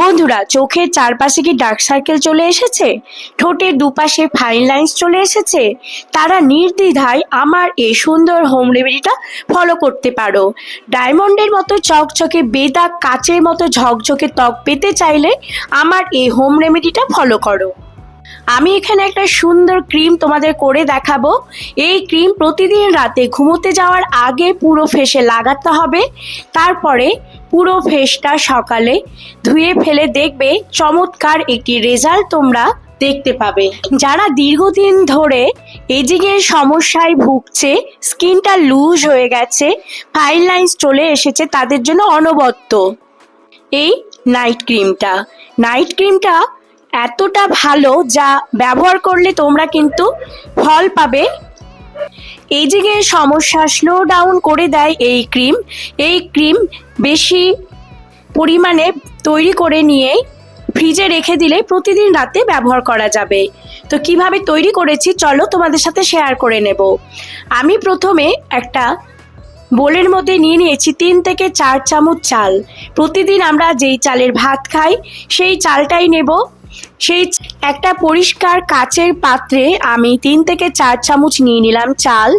বন্ধুরা, চোখের চারপাশে কি ডার্ক সার্কেল চলে এসেছে? ঠোঁটের দুপাশে ফাইন লাইন্স চলে এসেছে? তারা নির্দ্বিধায় আমার এই সুন্দর হোম রেমেডিটা ফলো করতে পারো। ডায়মন্ডের মতো চকচকে বেদা কাচের মতো ঝকঝকে ত্বক পেতে চাইলে আমার এই হোম রেমেডিটা ফলো করো। আমি এখানে একটা সুন্দর ক্রিম তোমাদের করে দেখাবো। এই ক্রিম প্রতিদিন রাতে ঘুমোতে যাওয়ার আগে পুরো ফেসে লাগাতে হবে। তারপরে পুরো ফেসটা সকালে ধুয়ে ফেলে দেখবে চমৎকার একটি রেজাল্ট তোমরা দেখতে পাবে। যারা দীর্ঘদিন ধরে এজিংয়ের সমস্যায় ভুগছে, স্কিনটা লুজ হয়ে গেছে ফাইন লাইন্স চলে এসেছে, তাদের জন্য অনবদ্য এই নাইট ক্রিমটা নাইট ক্রিমটা এতটা ভালো যা ব্যবহার করলে তোমরা কিন্তু ফল পাবে এজিংয়ের সমস্যা স্লো ডাউন করে দেয় এই ক্রিম। এই ক্রিম বেশি পরিমাণে তৈরি করে নিয়ে ফ্রিজে রেখে দিলে প্রতিদিন রাতে ব্যবহার করা যাবে। তো কীভাবে তৈরি করেছি চলো তোমাদের সাথে শেয়ার করে নেব। আমি প্রথমে একটা বোলের মধ্যে নিয়ে নিয়েছি তিন থেকে চার চামচ চাল। প্রতিদিন আমরা যেই চালের ভাত খাই, সেই চালটাই নেব। সেই একটা পরিষ্কার কাচের পাত্রে আমি তিন থেকে চার চামচ নিয়ে নিলাম চাল।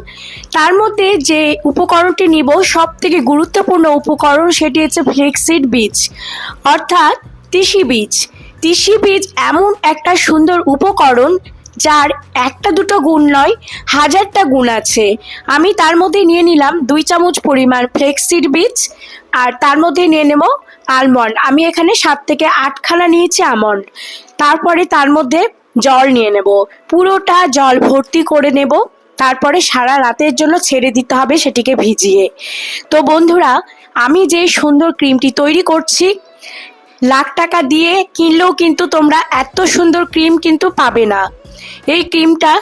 তার মধ্যে যে উপকরণটি নিব সব থেকে গুরুত্বপূর্ণ উপকরণ সেটি হচ্ছে ফ্লেক্সিড বীজ, অর্থাৎ তিসি বীজ। তিসি বীজ এমন একটা সুন্দর উপকরণ যার একটা দুটো গুণ নয়, হাজারটা গুণ আছে। আমি তার মধ্যে নিয়ে নিলাম দুই চামচ পরিমাণ ফ্লেক্সিড বীজ, আর তার মধ্যে নিয়ে নেব আলমন্ড আমি এখানে সাত থেকে আটখানা নিয়েছি আমন্ড তারপরে তার মধ্যে জল নিয়ে নেব। পুরোটা জল ভর্তি করে নেব। তারপরে সারা রাতের জন্য ছেড়ে দিতে হবে সেটিকে ভিজিয়ে। তো বন্ধুরা, আমি যে সুন্দর ক্রিমটি তৈরি করছি, লাখ টাকা দিয়ে কিনলেও কিন্তু তোমরা এত সুন্দর ক্রিম কিন্তু পাবে না। এই ক্রিমটা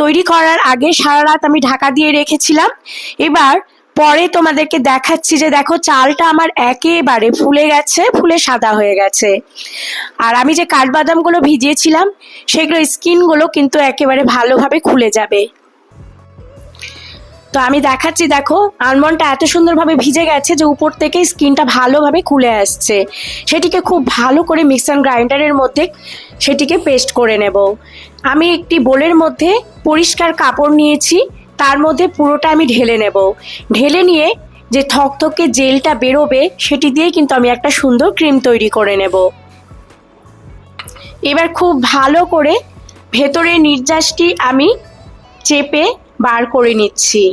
তৈরি করার আগে সারা রাত আমি ঢাকা দিয়ে রেখেছিলাম। এবার পরে তোমাদেরকে দেখাচ্ছি যে দেখো চালটা আমার একেবারে ফুলে গেছে, ফুলে সাদা হয়ে গেছে। আর আমি যে কাঠবাদামগুলো ভিজিয়েছিলাম, সেগুলো স্কিনগুলো কিন্তু একেবারে ভালোভাবে খুলে যাবে। তো আমি দেখাচ্ছি, দেখো আলমন্ডটা এত সুন্দরভাবে ভিজে গেছে যে উপর থেকে স্কিনটা ভালোভাবে খুলে আসছে। সেটিকে খুব ভালো করে মিক্সার গ্রাইন্ডারের মধ্যে সেটিকে পেস্ট করে নেব। আমি একটি বোলের মধ্যে পরিষ্কার কাপড় নিয়েছি। তার মধ্যে পুরোটা আমি ঢেলে নেব। ঢেলে নিয়ে যে থকথকে জেলটা বেরোবে, সেটি দিয়ে কিন্তু আমি একটা সুন্দর ক্রিম তৈরি করে নেব। এবার খুব ভালো করে ভেতরের নির্যাসটি আমি চেপে বার করে নিচ্ছি।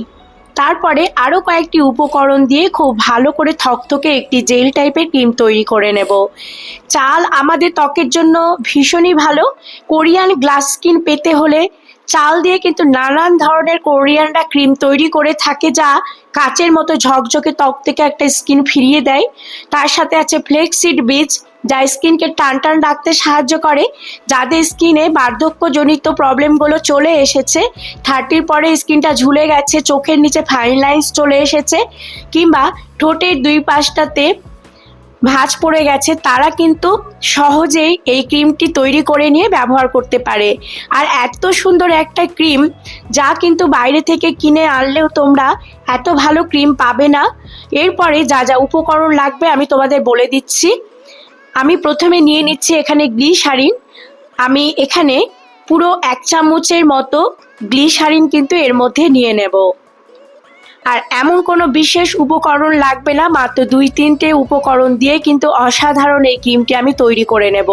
তারপরে আরও কয়েকটি উপকরণ দিয়ে খুব ভালো করে থকথকে একটি জেল টাইপের ক্রিম তৈরি করে নেব। চাল আমাদের ত্বকের জন্য ভীষণই ভালো। কোরিয়ান গ্লাস স্কিন পেতে হলে চাল দিয়ে কিন্তু নানান ধরনের কোরিয়ানরা ক্রিম তৈরি করে থাকে যা কাচের মতো ঝকঝকে ত্বক থেকে একটা স্কিন ফিরিয়ে দেয়। তার সাথে আছে ফ্লেক্সিড বীজ যা স্কিনকে টান টান রাখতে সাহায্য করে, যাদের স্কিনে বার্ধক্যজনিত প্রবলেমগুলো চলে এসেছে। থার্টির পরে স্কিনটা ঝুলে গেছে, চোখের নিচে ফাইন লাইন্স চলে এসেছে, কিংবা ঠোঁটের দুই পাশটাতে ভাঁজ পড়ে গেছে, তারা কিন্তু সহজেই এই ক্রিমটি তৈরি করে নিয়ে ব্যবহার করতে পারে। আর এত সুন্দর একটা ক্রিম যা কিন্তু বাইরে থেকে কিনে আনলেও তোমরা এত ভালো ক্রিম পাবে না। এরপরে যা যা উপকরণ লাগবে আমি তোমাদের বলে দিচ্ছি। আমি প্রথমে নিয়ে নিচ্ছি এখানে গ্লিসারিন। আমি এখানে পুরো এক চামচের মতো গ্লিসারিন কিন্তু এর মধ্যে নিয়ে নেব। আর এমন কোনো বিশেষ উপকরণ লাগবে না, মাত্র দুই তিনটে উপকরণ দিয়ে কিন্তু অসাধারণ এই ক্রিমটি আমি তৈরি করে নেব।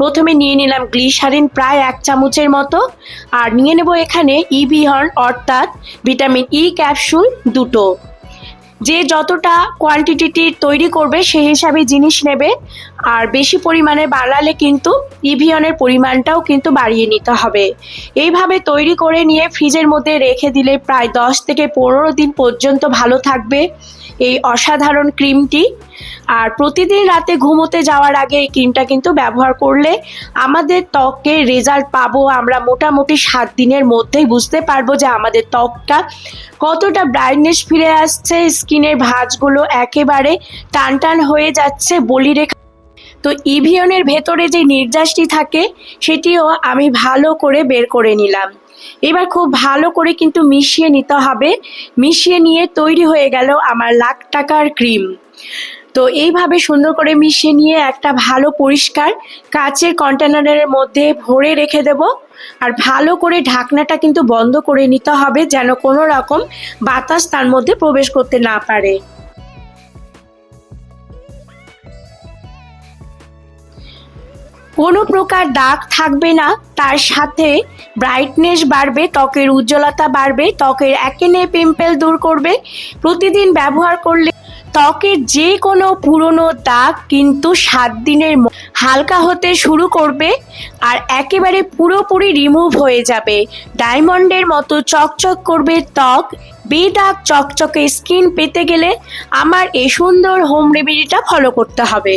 প্রথমে নিয়ে নিলাম গ্লিসারিন প্রায় এক চামচের মতো আর নিয়ে নেব এখানে ইবিহর্ন অর্থাৎ ভিটামিন ই ক্যাপসুল দুটো। যে যতটা কোয়ান্টিটি তৈরি করবে সেই হিসাবে জিনিস নেবে। আর বেশি পরিমাণে বাড়ালে কিন্তু ইভিয়নের পরিমাণটাও কিন্তু বাড়িয়ে নিতে হবে। এইভাবে তৈরি করে নিয়ে ফ্রিজের মধ্যে রেখে দিলে প্রায় দশ থেকে পনেরো দিন পর্যন্ত ভালো থাকবে। এই অসাধারণ ক্রিমটি আর প্রতিদিন রাতে ঘুমোতে যাওয়ার আগে এই ক্রিমটা কিন্তু ব্যবহার করলে আমাদের ত্বকের রেজাল্ট পাবো আমরা মোটামুটি সাত দিনের মধ্যেই বুঝতে পারব যে আমাদের ত্বকটা কতটা ব্রাইটনেস ফিরে আসছে, স্কিনের ভাঁজগুলো একেবারে টান টান হয়ে যাচ্ছে বলি রেখা তো ইভিয়নের ভেতরে যে নির্যাসটি থাকে, সেটিও আমি ভালো করে বের করে নিলাম। এবার খুব ভালো করে কিন্তু মিশিয়ে নিতে হবে। মিশিয়ে নিয়ে তৈরি হয়ে গেল আমার লাখ টাকার ক্রিম। তো এইভাবে সুন্দর করে মিশিয়ে নিয়ে একটা ভালো পরিষ্কার কাচের কন্টেনারের মধ্যে ভরে রেখে দেব। আর ভালো করে ঢাকনাটা কিন্তু বন্ধ করে নিতে হবে যেন কোনো রকম বাতাস তার মধ্যে প্রবেশ করতে না পারে। কোনো প্রকার দাগ থাকবে না, তার সাথে ব্রাইটনেস বাড়বে, ত্বকের উজ্জ্বলতা বাড়বে, ত্বকের একে একেনে পিম্পল দূর করবে। প্রতিদিন ব্যবহার করলে ত্বকের যে কোনো পুরনো দাগ কিন্তু সাত দিনের হালকা হতে শুরু করবে আর একেবারে পুরোপুরি রিমুভ হয়ে যাবে। ডায়মন্ডের মতো চকচক করবে ত্বক, বেদাগ চকচকে স্কিন পেতে গেলে আমার এই সুন্দর হোম রেমেডিটা ফলো করতে হবে।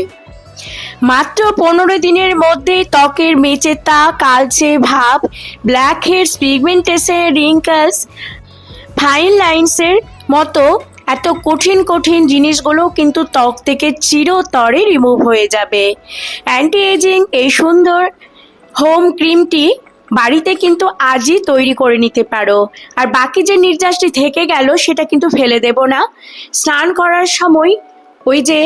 মাত্র পনেরো দিনের মধ্যে ত্বকের মেচেতা কালচে ভাব, blackheads pigmentation wrinkles, fine লাইন্সের মতো এত কঠিন কঠিন জিনিসগুলো কিন্তু ত্বক থেকে চিরতরে রিমুভ হয়ে যাবে। অ্যান্টি এজিং এই সুন্দর হোম ক্রিমটি বাড়িতে কিন্তু আজই তৈরি করে নিতে পারো। আর বাকি যে নির্যাসটি থেকে গেল, সেটা কিন্তু ফেলে দেব না। স্নান করার সময় ওই যে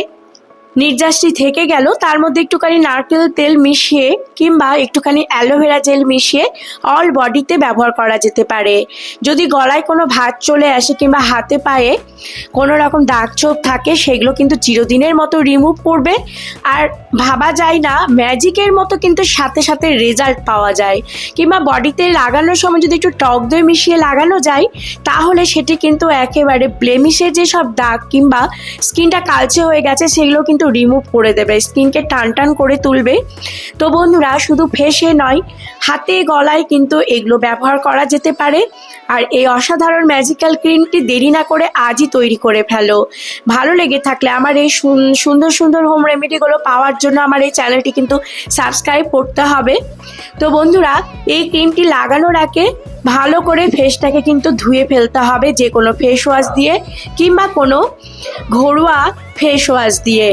নির্যাসটি থেকে গেল, তার মধ্যে একটুখানি নারকেল তেল মিশিয়ে কিংবা একটুখানি অ্যালোভেরা জেল মিশিয়ে অল বডিতে ব্যবহার করা যেতে পারে। যদি গলায় কোনো ভাত চলে আসে কিংবা হাতে পায়ে কোনো রকম দাগ ছোপ থাকে, সেগুলো কিন্তু চিরদিনের মতো রিমুভ করবে। আর ভাবা যায় না ম্যাজিকের মতো কিন্তু সাথে সাথে রেজাল্ট পাওয়া যায়। কিংবা বডিতে লাগানোর সময় যদি একটু টক দই মিশিয়ে লাগানো যায়, তাহলে সেটি কিন্তু একেবারে ব্লেমিশের যেসব দাগ কিংবা স্কিনটা কালচে হয়ে গেছে, সেগুলো কিন্তু রিমুভ করে দেবে, স্কিনকে টান টান করে তুলবে। তো বন্ধুরা, শুধু ফেসে নয়, হাতে গলায় কিন্তু এগুলো ব্যবহার করা যেতে পারে। আর এই অসাধারণ ম্যাজিক্যাল ক্রিমটি দেরি না করে আজই তৈরি করে ফেলো। ভালো লেগে থাকলে আমার এই সুন- সুন্দর সুন্দর হোম রেমেডিগুলো পাওয়ার জন্য আমার এই চ্যানেলটি কিন্তু সাবস্ক্রাইব করতে হবে। তো বন্ধুরা, এই ক্রিমটি লাগানোর আগে ভালো করে ফেসটাকে কিন্তু ধুয়ে ফেলতে হবে, যে কোনো ফেস ওয়াশ দিয়ে কিংবা কোনো ঘরোয়া ফেস ওয়াশ দিয়ে।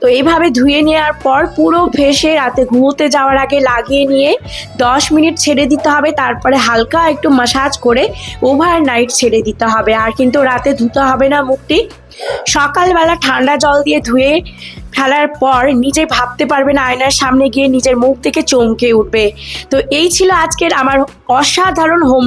তো এইভাবে ধুয়ে নেওয়ার পর পুরো ভেসে রাতে ঘুমোতে যাওয়ার আগে লাগিয়ে নিয়ে দশ মিনিট ছেড়ে দিতে হবে। তারপরে হালকা একটু মাসাজ করে ওভার নাইট ছেড়ে দিতে হবে। আর কিন্তু রাতে ধুতে হবে না মুখটি। সকালবেলা ঠান্ডা জল দিয়ে ধুয়ে ফেলার পর নিজে ভাবতে পারবে না, আয়নার সামনে গিয়ে নিজের মুখ থেকে চমকে উঠবে। তো এই ছিল আজকের আমার অসাধারণ হোম